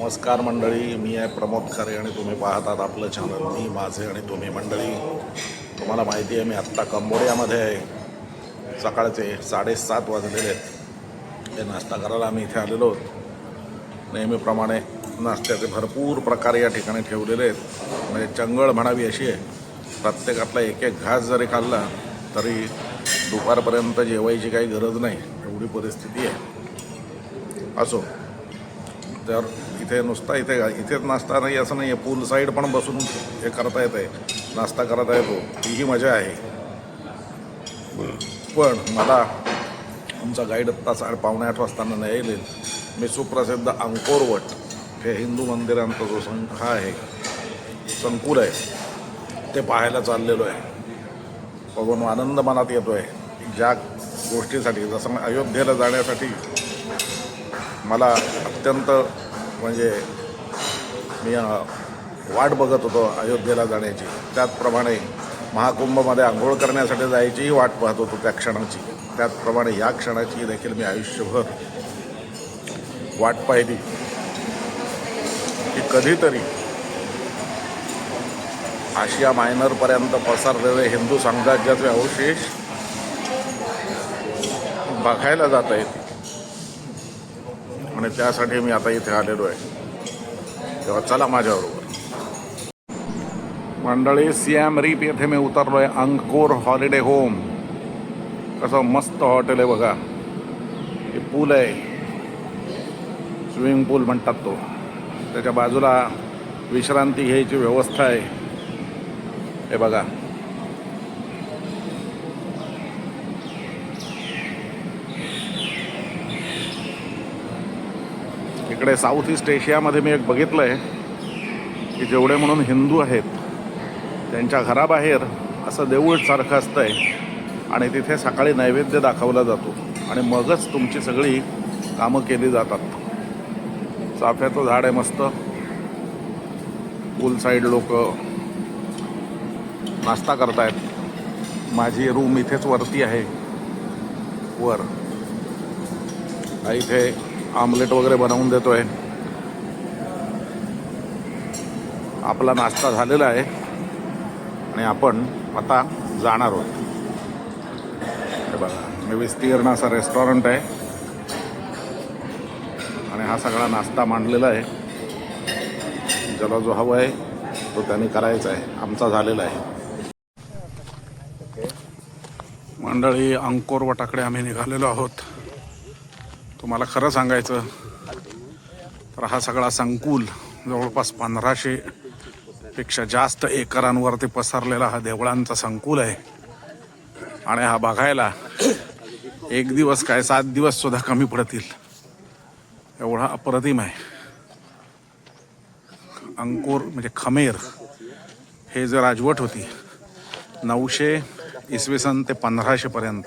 नमस्कार मंडळी मी आहे प्रमोद खरे आणि तुम्ही पाहतात आपलं चॅनल मी माझे आणि तुम्ही मंडळी. तुम्हाला माहिती आहे मी आत्ता कंबोडियामध्ये आहे. सकाळचे साडेसात वाजलेले आहेत. हे नाश्ता करायला आम्ही इथे आलेलो आहोत. नेहमीप्रमाणे नाश्त्याचे भरपूर प्रकार या ठिकाणी ठेवलेले आहेत. म्हणजे चंगळ म्हणावी अशी आहे. प्रत्येकातला एक एक घास जरी खाल्ला तरी दुपारपर्यंत जेवायची काही गरज नाही. एवढी परिस्थिती आहे. असो. तर इथे नुसता इथे इथेच नाश्ता नाही असं नाही आहे पूल साईड पण बसून हे करता येते नाश्ता करता येतो. तीही मजा आहे. पण मला आमचा गाईड आत्ता साडे पावणे आठ वाजताना नाही येईल. मी सुप्रसिद्ध अंकोरवट हे हिंदू मंदिरांचा जो सं हा आहे संकुल आहे ते पाहायला चाललेलो आहे. बघून आनंद मनात येतो आहे ज्या गोष्टीसाठी जसं अयोध्येला जाण्यासाठी मला अत्यंत म्हणजे मी वाट बघत होतो अयोध्येला जाण्याची. त्याचप्रमाणे महाकुंभमध्ये आंघोळ करण्यासाठी जायचीही वाट पाहत होतो त्या क्षणाची. त्याचप्रमाणे या क्षणाची देखील मी आयुष्यभर वाट पाहिली. की कधीतरी आशिया मायनरपर्यंत पसरलेले हिंदू साम्राज्याचे अवशेष बघायला जाता येतील. आणि त्यासाठी मी आता इथे आलेलो आहे. तेव्हा चला माझ्याबरोबर. मंडळी सियाम रीप येथे मी उतरलो आहे अंकोर हॉलिडे होम कसं मस्त हॉटेल आहे बघा. हे पूल आहे. स्विमिंग पूल म्हणतात तो. त्याच्या बाजूला विश्रांती घ्यायची व्यवस्था आहे. हे बघा. इकडे साऊथ ईस्ट एशियामध्ये मी एक बघितलं आहे की जेवढे म्हणून हिंदू आहेत त्यांच्या घराबाहेर असं देऊळसारखं असतं आहे आणि तिथे सकाळी नैवेद्य दाखवला जातो आणि मगच तुमची सगळी कामं केली जातात. चाफ्याचं झाड आहे मस्त. पूल साईड लोक नाश्ता करतायत. माझी रूम इथेच वरती आहे. वर. इथे आमलेट वगैरे बनवून देतो आहे आपला नाश्ता झालेला आहे. आणि आपण आता जाणार आहोत. हे बघा हे विस्तीर्ण असा रेस्टॉरंट आहे. आणि हा सगळा नाश्ता मांडलेला आहे. ज्याला जो हवा आहे तो त्यांनी करायचा आहे. आमचा झालेला आहे. मंडळी अंकोर वटाकडे आम्ही निघालेलो आहोत. तुम्हाला खरं सांगायचं तर हा सगळा संकुल जवळपास पंधराशे पेक्षा जास्त एकरांवरती पसरलेला हा देवळांचा संकुल आहे. आणि हा बघायला एक दिवस काय सात दिवस सुद्धा कमी पडतील. एवढा अप्रतिम आहे. अंकुर म्हणजे खमेर हे जे राजवट होती नऊशे इसवी सन ते पंधराशे पर्यंत.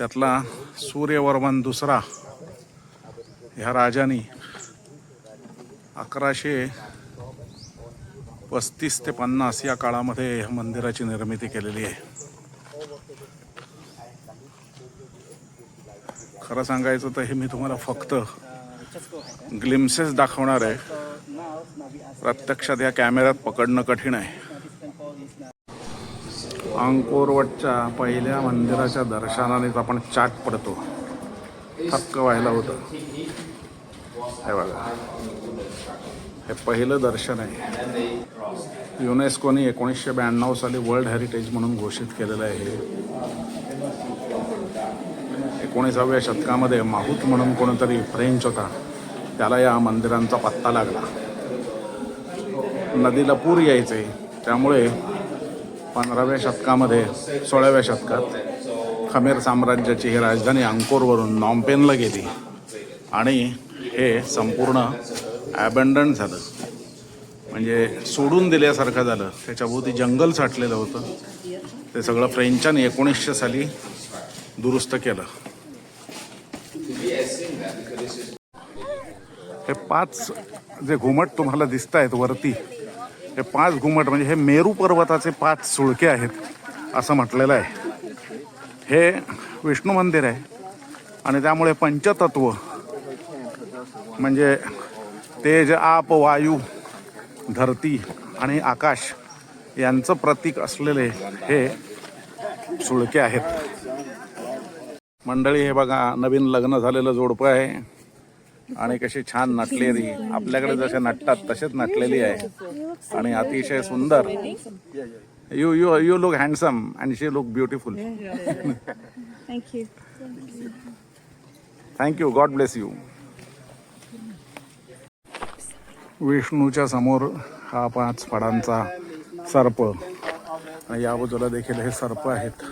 त्यातला सूर्यवर्मन दुसरा ह्या राजाने अकराशे पस्तीस ते पन्नास या काळामध्ये ह्या मंदिराची निर्मिती केलेली आहे. खरं सांगायचं तर हे मी तुम्हाला फक्त ग्लिम्सेस दाखवणार आहे. प्रत्यक्षात या कॅमेऱ्यात पकडणं कठीण आहे. अंकोरवटच्या पहिल्या मंदिराच्या दर्शनानेच आपण चाट पडतो. थक्क व्हायला होतं. हे बघा. हे पहिलं दर्शन आहे. युनेस्कोने एकोणीसशे ब्याण्णव साली वर्ल्ड हेरिटेज म्हणून घोषित केलेलं आहे एकोणीसाव्या शतकामध्ये माहूत म्हणून कोणीतरी फ्रेंच होता. त्याला या मंदिरांचा पत्ता लागला. नदीला पूर यायचे. त्यामुळे पंधराव्या शतकामध्ये सोळाव्या शतकात खमेर साम्राज्याची ही राजधानी अंकोरवरून नॉम्पेनला गेली. आणि हे संपूर्ण ॲबंडन झालं. म्हणजे सोडून दिल्यासारखं झालं. त्याच्याभोवती जंगल साठलेलं होतं. ते सगळं फ्रेंचाने एकोणीसशे साली दुरुस्त केलं. हे पाच जे घुमट तुम्हाला दिसत आहेत वरती हे पाच घुमट म्हणजे हे मेरू पर्वताचे पाच सुळके आहेत असं म्हटलेलं आहे. हे विष्णू मंदिर आहे. आणि त्यामुळे पंचतत्व म्हणजे तेज आप वायू धरती आणि आकाश यांचं प्रतीक असलेले हे सुळके आहेत. मंडळी हे बघा नवीन लग्न झालेलं जोडपं आहे. आणि कशी छान नटलेली. आपल्याकडे जसे नटतात तसेच नटलेली आहे. आणि अतिशय सुंदर. You you you look handsome and she look beautiful you. Thank you God bless you विष्णूच्या समोर हा पाच फडांचा सर्प. आणि या बाजूला देखील हे सर्प आहेत.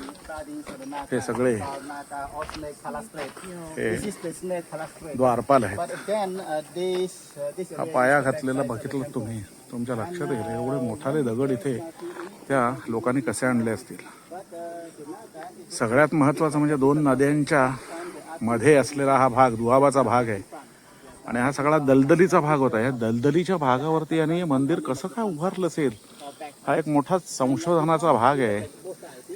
हे. सगळे. द्वारपाल आहेत. Uh, uh, हा पाया घातलेला बघितलं तुम्ही. तुमच्या लक्षात येईल. एवढे मोठाले दगड इथे त्या लोकांनी कसे आणले असतील? सगळ्यात महत्वाचं म्हणजे दोन नद्यांच्या मध्ये असलेला हा भाग दुहाबाचा भाग आहे. आणि हा सगळा दलदलीचा भाग होता. या दलदलीच्या भागावरती आणि हे मंदिर कसं काय उभारलं असेल? हा एक मोठा संशोधनाचा भाग आहे.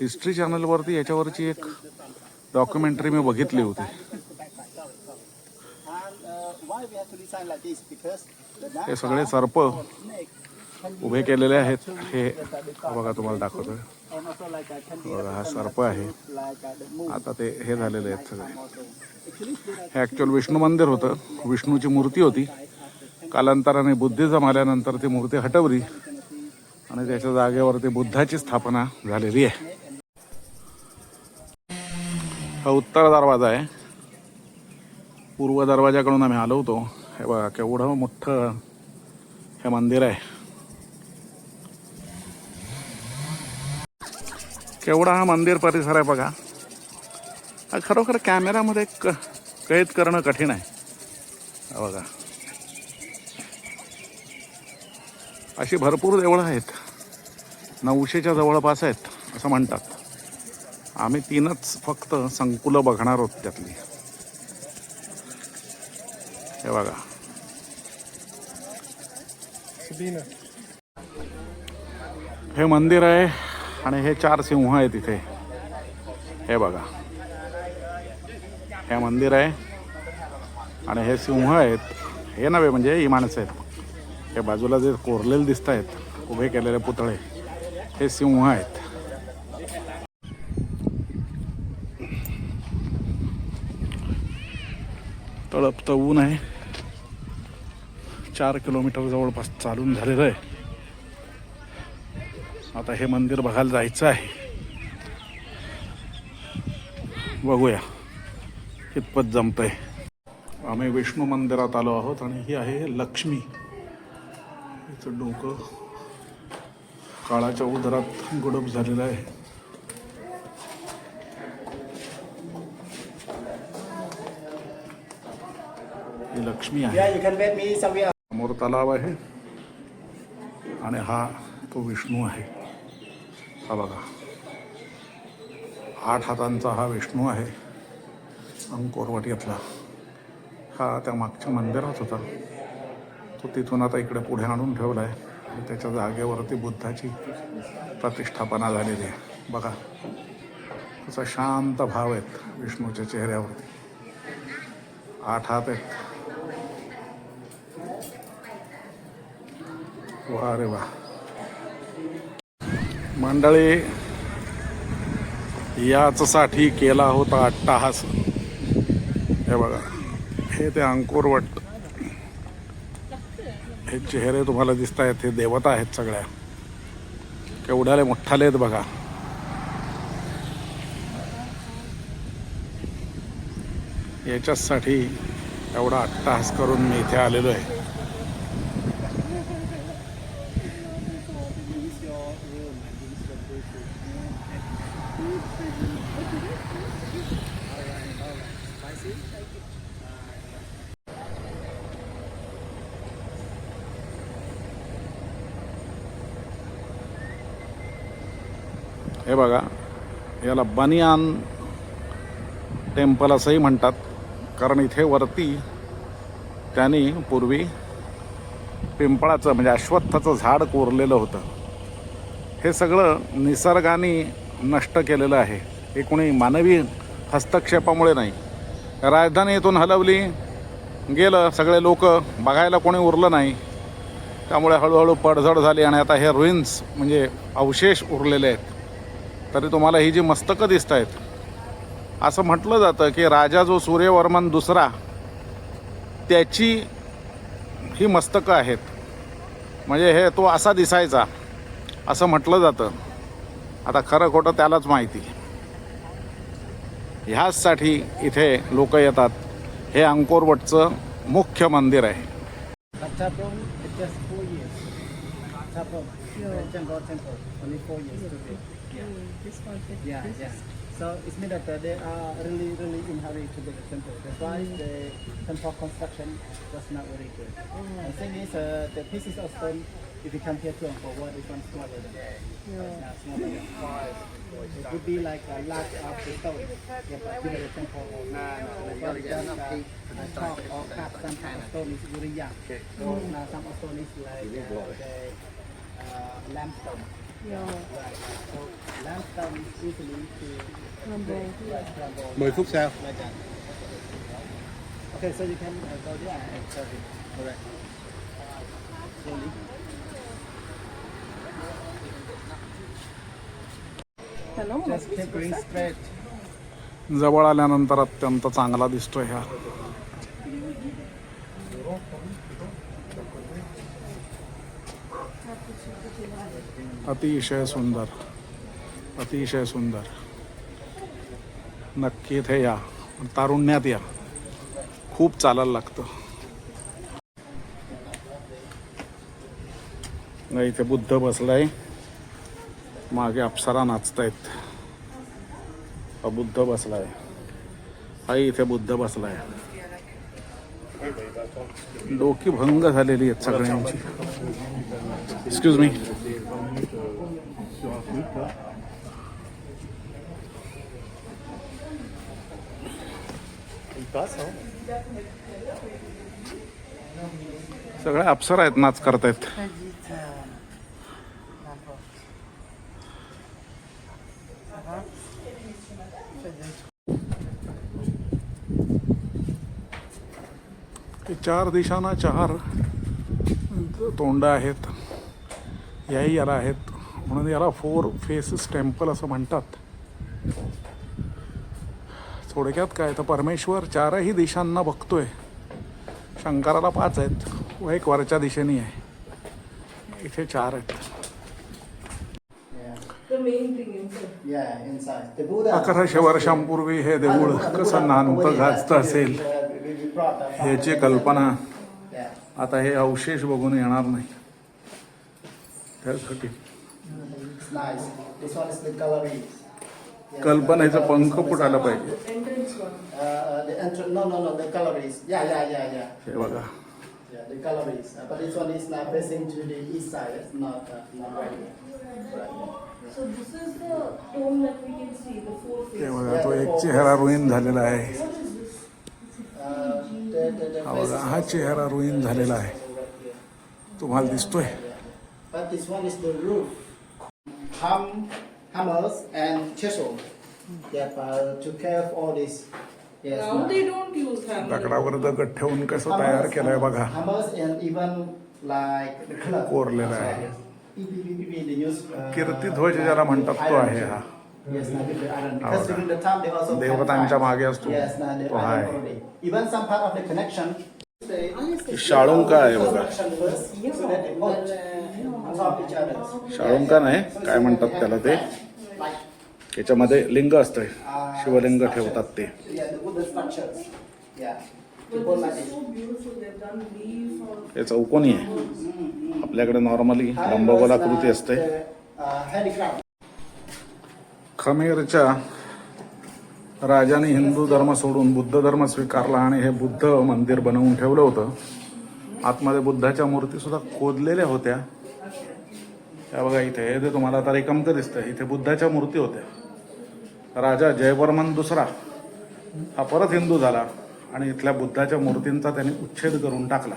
हिस्ट्री चॅनलवरती याच्यावरची एक डॉक्युमेंटरी मी बघितली होती. हे सगळे सर्प उभे केलेले आहेत. हे बघा तुम्हाला दाखवतोय. बघा हा सर्प आहे. आता ते हे झालेले आहेत सगळे. हे ॲक्च्युअल विष्णू मंदिर होतं. विष्णूची मूर्ती होती. कालांतराने बुद्धिझम आल्यानंतर ती मूर्ती हटवली. आणि त्याच्या जागेवरती बुद्धाची स्थापना झालेली आहे. हा उत्तर दरवाजा आहे. पूर्व दरवाजाकडून आम्ही आलो होतो. हे बघा केवढं मोठं हे मंदिर आहे. केवढा हा मंदिर परिसर आहे बघा. हा खरोखर कॅमेऱ्यामध्ये क कैद करणं कठीण आहे. बघा. अशी भरपूर देवळं आहेत. नऊशेच्या जवळपास आहेत असं म्हणतात. आम्ही तीनच फक्त संकुलं बघणार आहोत त्यातली. हे बघा. हे मंदिर आहे आणि हे चार सिंह आहेत इथे. हे बघा. हे मंदिर आहे आणि हे सिंह आहेत. हे नव्हे म्हणजे ही माणसं आहेत. हे बाजूला जे कोरलेले दिसत आहेत उभे केलेले पुतळे हे सिंह आहेत. तळपत ऊन आहे. चार किलोमीटर जवळपास चालून झालेलं आहे. आता हे मंदिर बघायला जायचं आहे. बघूया कितपत जमतंय. आम्ही विष्णू मंदिरात आलो आहोत आणि ही आहे लक्ष्मी. हिचं डोकं काळाच्या उदरात गुडप झालेलं आहे. लक्ष्मी आहे. समोर तलाव आहे आणि हा तो विष्णू आहे. हा बघा. आठ हातांचा हा विष्णू आहे. अंकोरवाटीतला हा त्या मागच्या मंदिरात होता. तो तिथून आता इकडे पुढे आणून ठेवला आहे आणि त्याच्या जागेवरती बुद्धाची प्रतिष्ठापना झालेली आहे. बघा. तसा शांत भाव आहेत विष्णूच्या चेहऱ्यावरती. आठ हात आहेत. वा रे वा मंडळी याचसाठी केला होता अट्टाहास. हे बघा हे ते अंकुरवट हे चेहरे तुम्हाला दिसत आहेत हे देवता आहेत सगळ्या. केवढ्याले मोठ्ठाले आहेत बघा. याच्याचसाठी एवढा अट्टाहास करून मी इथे आलेलो आहे. हे बघा याला बनियान टेम्पल असंही म्हणतात. कारण इथे वरती त्यांनी पूर्वी पिंपळाचं म्हणजे अश्वत्थाचं झाड कोरलेलं होतं. हे सगळं निसर्गाने नष्ट केलेलं आहे. हे कोणी मानवी हस्तक्षेपामुळे नाही. राजधानी इथून हलवली. गेलं सगळे लोक. बघायला कोणी उरलं नाही. त्यामुळे हळूहळू पडझड झाली आणि आता हे रुईन्स म्हणजे अवशेष उरलेले आहेत. तरी तुम्हाला ही जी मस्तकं दिसत आहेत. असं म्हटलं जातं की राजा जो सूर्यवर्मन दुसरा त्याची ही मस्तकं आहेत. म्हणजे हे तो असा दिसायचा. असं म्हटलं जातं. आता खरं खोटं त्यालाच माहिती. ह्याचसाठी इथे लोक येतात. हे अंकोरवटचं मुख्य मंदिर आहे. So it means that uh, they are really, really in hurry to build a temple. That's why the temple construction was not very good. The thing is, uh, the pieces of stone, if you come here to Angkor Wat, this one smaller than that. Yeah. It's smaller than five. It would be like a lot of the stone. Yeah, but build a temple. No, no, no. But just uh, talk or cut some kind of stone is very young. So now some of stone is like uh, the uh, limestone. Yeah. Right. So 10 phút sau. Okay, so you can uh, go there and serve it. Correct. Slowly. Hello. Just keep going straight. जवळ आल्यानंतर अत्यंत चांगला दिसतोय ह्या अतिशय सुंदर अतिशय सुंदर. नक्की इथे या. तारुण्यात या. खूप चालायला लागतं. नाही, इथे बुद्ध बसलाय. मागे अप्सरा नाचतायत. हा बुद्ध बसलाय. हा इथे बुद्ध बसलाय. डोकी भंग झालेली आहेत सगळ्यांची. एक्सक्यूज मी सगळ्या अप्सरा आहेत नाच करतायत. ते चार दिशांना चार तोंड आहेत. याही याला आहेत. म्हणून याला फोर फेसेस टेम्पल असं म्हणतात. थोडक्यात काय तर परमेश्वर चारही दिशांना बघतोय. शंकराला पाच आहेत. व एक वरच्या दिशेने आहे. इथे चार आहेत. अकराशे वर्षांपूर्वी हे देऊळ कसं नांत गाजतं असेल? ह्याची कल्पना. आता हे अवशेष बघून येणार नाही. त्यासाठी. कल्पना कल्पनेचा पंख कुठ आला पाहिजे? तो एक चेहरा रुईन झालेला आहे. हा चेहरा रुईन झालेला आहे. तुम्हाला दिसतोय? Hammers and chisel. Yeah, uh, to carve all this. Yes. Now now. they don't use hammer. दगडावर दगड ठेवून कसं तयार केलंय बघा Hammers and even like the club. कोरलेलं आहे EPPP, they use. Uh, कीर्तिध्वज ज्याला म्हणतात तो आहे हा. हा बघा. देवतांच्या मागे. असतो तो हा आहे already. Even some part of the connection. They शाळुंका आहे बघा of. शाळुंका नाही काय म्हणतात त्याला ते याच्यामध्ये लिंग असतंय. शिवलिंग ठेवतात ते. हे चौकोनी आहे. आपल्याकडे नॉर्मली लंबगोलाकृती असते. हँडीक्राफ्ट खमेरच्या राजाने हिंदू धर्म सोडून बुद्ध धर्म स्वीकारला आणि हे बुद्ध मंदिर बनवून ठेवलं होतं. आतमध्ये बुद्धाच्या मूर्ती सुद्धा खोदलेल्या होत्या. त्या बघा इथे हे तुम्हाला आता रिकमक दिसतंय इथे बुद्धाच्या मूर्ती होत्या. राजा जयवर्मन दुसरा. हा परत हिंदू झाला आणि इथल्या बुद्धाच्या मूर्तींचा त्याने उच्छेद करून टाकला.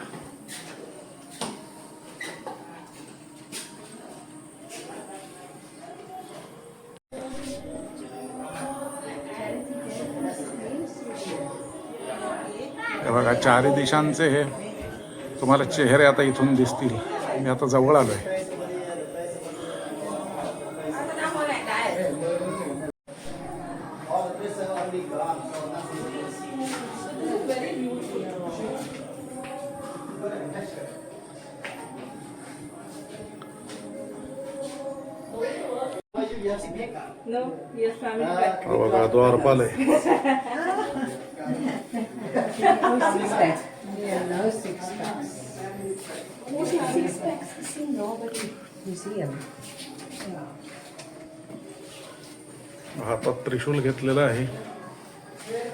बघा चारी दिशांचे हे तुम्हाला चेहरे आता इथून दिसतील. मी आता जवळ आलोय. आहे nobody. Museum. हातात त्रिशूल घेतलेला आहे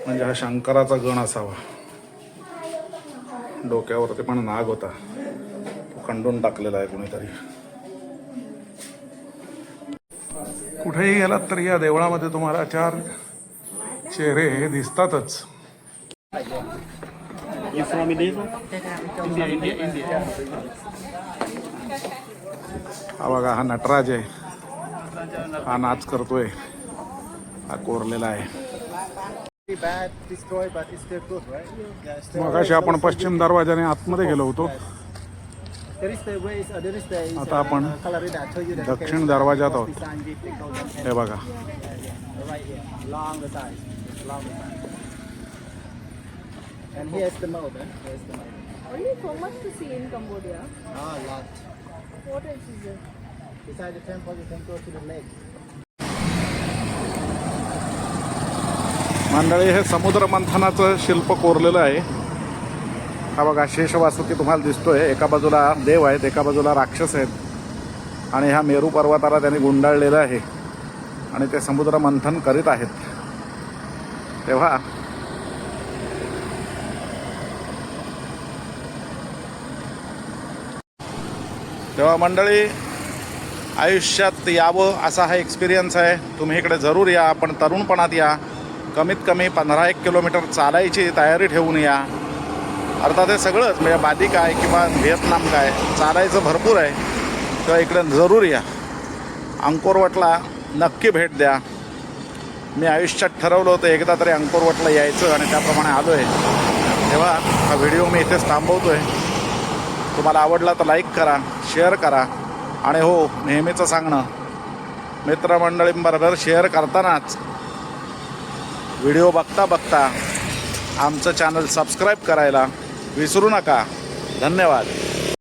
म्हणजे हा शंकराचा गण असावा डोक्यावरती पण नाग होता तो खंडून टाकलेला आहे कुणीतरी कुठेही गेलात तर या देवळामध्ये तुम्हाला चार चेहरे हे दिसतातच. हा बघा हा नटराज आहे. हा नाच करतोय. हा कोरलेला आहे. मगाशी आपण पश्चिम दरवाजाने आतमध्ये गेलो होतो. आता आपण दक्षिण दरवाजात आहोत. हे बघा. मंडळी हे समुद्र मंथनाचं शिल्प कोरलेलं आहे. हा बघा शेषवासुकी तुम्हाला दिसतोय. एका बाजूला देव आहेत एका बाजूला राक्षस आहेत. आणि ह्या मेरू पर्वताला त्यांनी गुंडाळलेलं आहे. आणि ते समुद्र मंथन करीत आहेत. तेव्हा तेव्हा मंडळी आयुष्यात यावं असा हा एक्सपिरियन्स आहे. तुम्ही इकडे जरूर या. पण तरुणपणात या. कमीत कमी पंधरा एक किलोमीटर चालायची तयारी ठेवून या. अर्थात हे सगळंच म्हणजे बादी काय किंवा व्हिएतनाम काय चालायचं भरपूर आहे. तेव्हा इकडं जरूर या. अंकोरवटला नक्की भेट द्या. मी आयुष्यात ठरवलं होतं एकदा तरी अंकोरवटला यायचं आणि त्याप्रमाणे आलो आहे तेव्हा हा व्हिडिओ मी इथेच थांबवतो आहे तुम्हाला आवडला तर लाईक करा शेअर करा. आणि हो नेहमीचं सांगणं मित्रमंडळींबरोबर शेअर करतानाच व्हिडिओ बघता बघता आमचं चॅनल सबस्क्राईब करायला विसरू नका. धन्यवाद.